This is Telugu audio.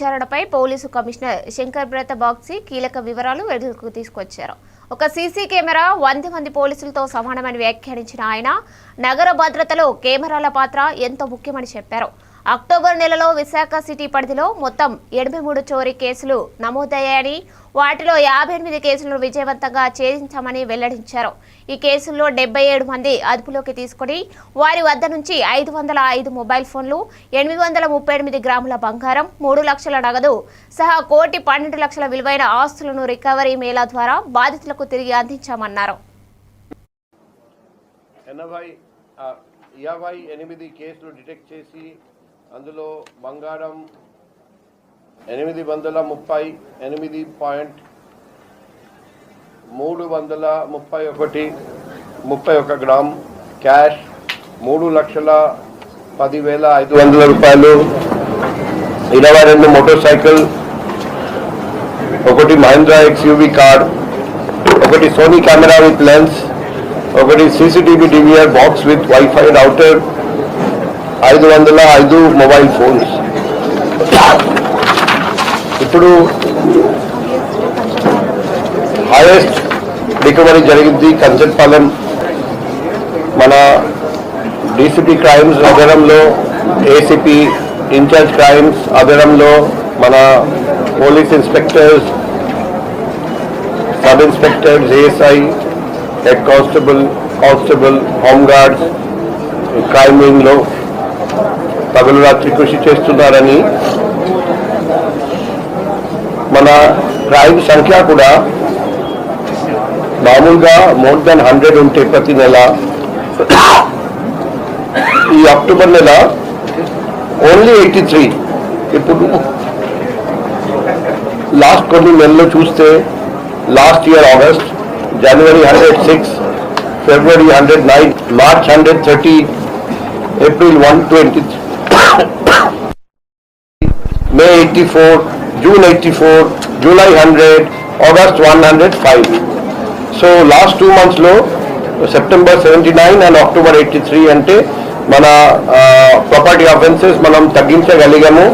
విచారణపై పోలీసు కమిషనర్ శంకర్ బ్రత బాక్సీ కీలక వివరాలు వెలుగుకు తీసుకొచ్చారు. ఒక సీసీ కెమెరా వంద మంది పోలీసులతో సమానమని వ్యాఖ్యానించిన ఆయన నగర భద్రతలో కెమెరాల పాత్ర ఎంతో ముఖ్యమని చెప్పారు. అక్టోబర్ నెలలో విశాఖ సిటీ పరిధిలో మొత్తం ఎనభై మూడు చోరీ కేసులు నమోదయ్యాయని వాటిలో యాభై ఎనిమిది కేసులను విజయవంతంగా ఛేదించామని వెల్లడించారు. ఈ కేసుల్లో డెబ్బై ఏడు మంది అదుపులోకి తీసుకుని వారి వద్ద నుంచి ఐదు వందల ఐదు మొబైల్ ఫోన్లు ఎనిమిది వందల ముప్పై ఎనిమిది గ్రాముల బంగారం మూడు లక్షల నగదు సహా కోటి పన్నెండు లక్షల విలువైన ఆస్తులను రికవరీ మేళా ద్వారా బాధితులకు తిరిగి అందించామన్నారు. ఎనభై యాభై ఎనిమిది కేసులు డిటెక్ట్ చేసి అందులో బంగారం ఎనిమిది వందల ముప్పై ఎనిమిది పాయింట్ మూడు వందల ముప్పై ఒకటి ముప్పై ఒక గ్రామ్ క్యాష్ మూడు లక్షల పదివేల ఐదు వందల రూపాయలు. ఇరవై రెండు మోటార్ సైకిల్ ఒకటి మహీంద్రా ఎక్స్యూవి కార్ ఒకటి సోనీ కెమెరా విత్ లెన్స్ ఒకటి CCTV DVR box with wifi router ఐదు వందల ఐదు మొబైల్ ఫోన్స్. ఇప్పుడు హైయెస్ట్ రికవరీ జరిగింది కంచట్పాలెం మన డీసీపీ క్రైమ్స్ నగరంలో ఏసీపీ ఇన్ఛార్జ్ క్రైమ్స్ ఆధారంలో మన police inspectors sub inspectors ASI head constable constable home guards crime వింగ్లో పగలు రాత్రి కృషి చేస్తున్నారని మన క్రైమ్ సంఖ్య కూడా మామూలుగా మోర్ దాన్ హండ్రెడ్ ఉంటే ప్రతి నెల. ఈ అక్టోబర్ నెల ఓన్లీ ఎయిటీ త్రీ. ఇప్పుడు లాస్ట్ కొన్ని నెలలు చూస్తే last year August January hundred six February hundred nine March hundred thirty April one twenty May eighty four June eighty four July hundred August one hundred five so last two మంత్స్లో September seventy nine and October eighty three అంటే మన ప్రాపర్టీ అఫెన్సెస్ మనం తగ్గించగలిగాము.